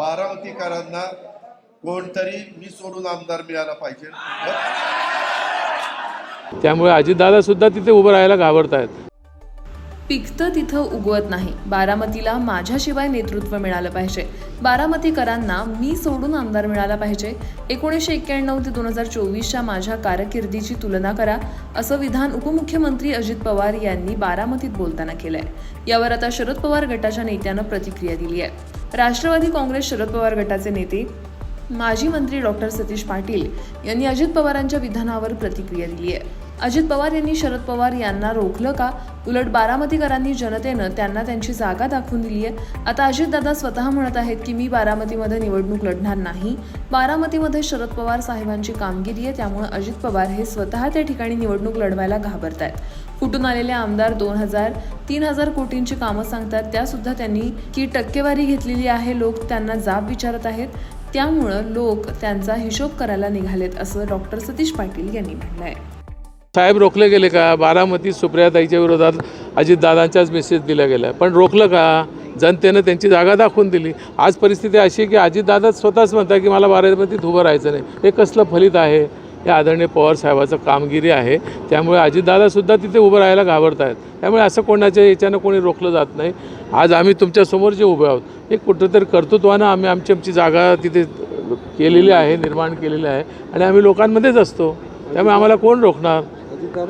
बारामतीकरांना कोणतरी मी सोडून आमदार मिळाला पाहिजे. त्यामुळे अजितदादा सुद्धा तिथे उभं राहायला घाबरत आहेत पिकतं तिथं उगवत नाही. बारामतीला माझ्याशिवाय नेतृत्व मिळालं पाहिजे. बारामतीकरांना मी सोडून आमदार मिळाला पाहिजे. एकोणीसशे एक्क्याण्णव ते दोन हजार चोवीसच्या माझ्या कारकिर्दीची तुलना करा असं विधान उपमुख्यमंत्री अजित पवार यांनी बारामतीत बोलताना केलंय. यावर आता शरद पवार गटाच्या नेत्यानं प्रतिक्रिया दिली आहे राष्ट्रवादी काँग्रेस शरद पवार गटाचे नेते माजी मंत्री डॉक्टर सतीश पाटील यांनी अजित पवारांच्या विधानावर प्रतिक्रिया दिली आहे. अजित पवार यांनी शरद पवार यांना रोखलं का? उलट बारामतीकरांनी जनतेनं त्यांना त्यांची जागा दाखवून दिली आहे आता अजितदादा स्वतः म्हणत आहेत की मी बारामतीमध्ये निवडणूक लढणार नाही. बारामतीमध्ये शरद पवार साहेबांची कामगिरी आहे. त्यामुळे अजित पवार हे स्वतः त्या ठिकाणी निवडणूक लढवायला घाबरत आहेत फुटून आलेले आमदार दोन हजार तीन हजार कोटींची कामं सांगतात. त्यासुद्धा त्यांनी की टक्केवारी घेतलेली आहे. लोक त्यांना जाब विचारत आहेत. त्यामुळं लोक त्यांचा हिशोब करायला निघालेत असं डॉक्टर सतीश पाटील यांनी म्हटलं आहे साहेब रोखले गेले का? बारामती सुप्रियाताईच्या विरोधात अजितदादांच्याच मेसेज दिल्या गेला पण रोखलं का? जनतेनं त्यांची जागा दाखवून दिली. आज परिस्थिती अशी आहे की अजितदादा स्वतःच म्हणतात की मला बारामतीत उभं राहायचं नाही. हे कसलं फलित आहे? हे आदरणीय पवार साहेबाचं कामगिरी आहे. त्यामुळे अजितदादासुद्धा तिथे उभं राहायला घाबरत आहेत त्यामुळे असं कोणाच्या याच्यानं कोणी रोखलं जात नाही. आज आम्ही तुमच्यासमोर जे उभे आहोत हे कुठंतरी कर्तृत्वानं आम्ही आमची आमची जागा तिथे केलेली आहे निर्माण केलेली आहे. आणि आम्ही लोकांमध्येच असतो. त्यामुळे आम्हाला कोण रोखणार? ¿Qué?